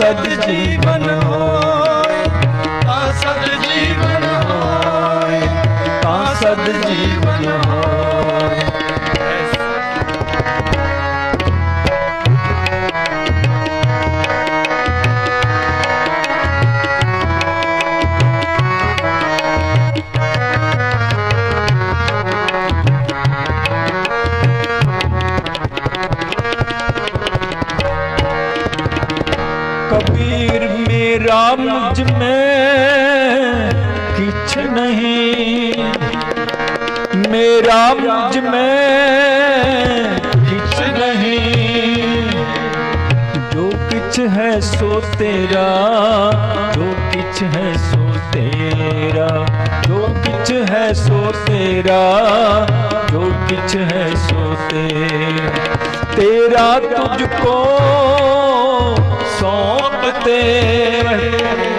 ਸਦ ਜੀਵਨ ਹੋਏ ਤਾਂ ਸਦ ਜੀਵਨ ਹੋਏ ਤਾਂ ਸਦ ਜੀਵਨ ਹੋਏ। कबीर मेरा मुझमें किछ नहीं। मेरा मुझमें किछ नहीं। जो किछ है सो तेरा, जो किछ है सो तेरा। जो किछ है सो तेरा, जो किछ है सो तेरा। तेरा तुझको તેર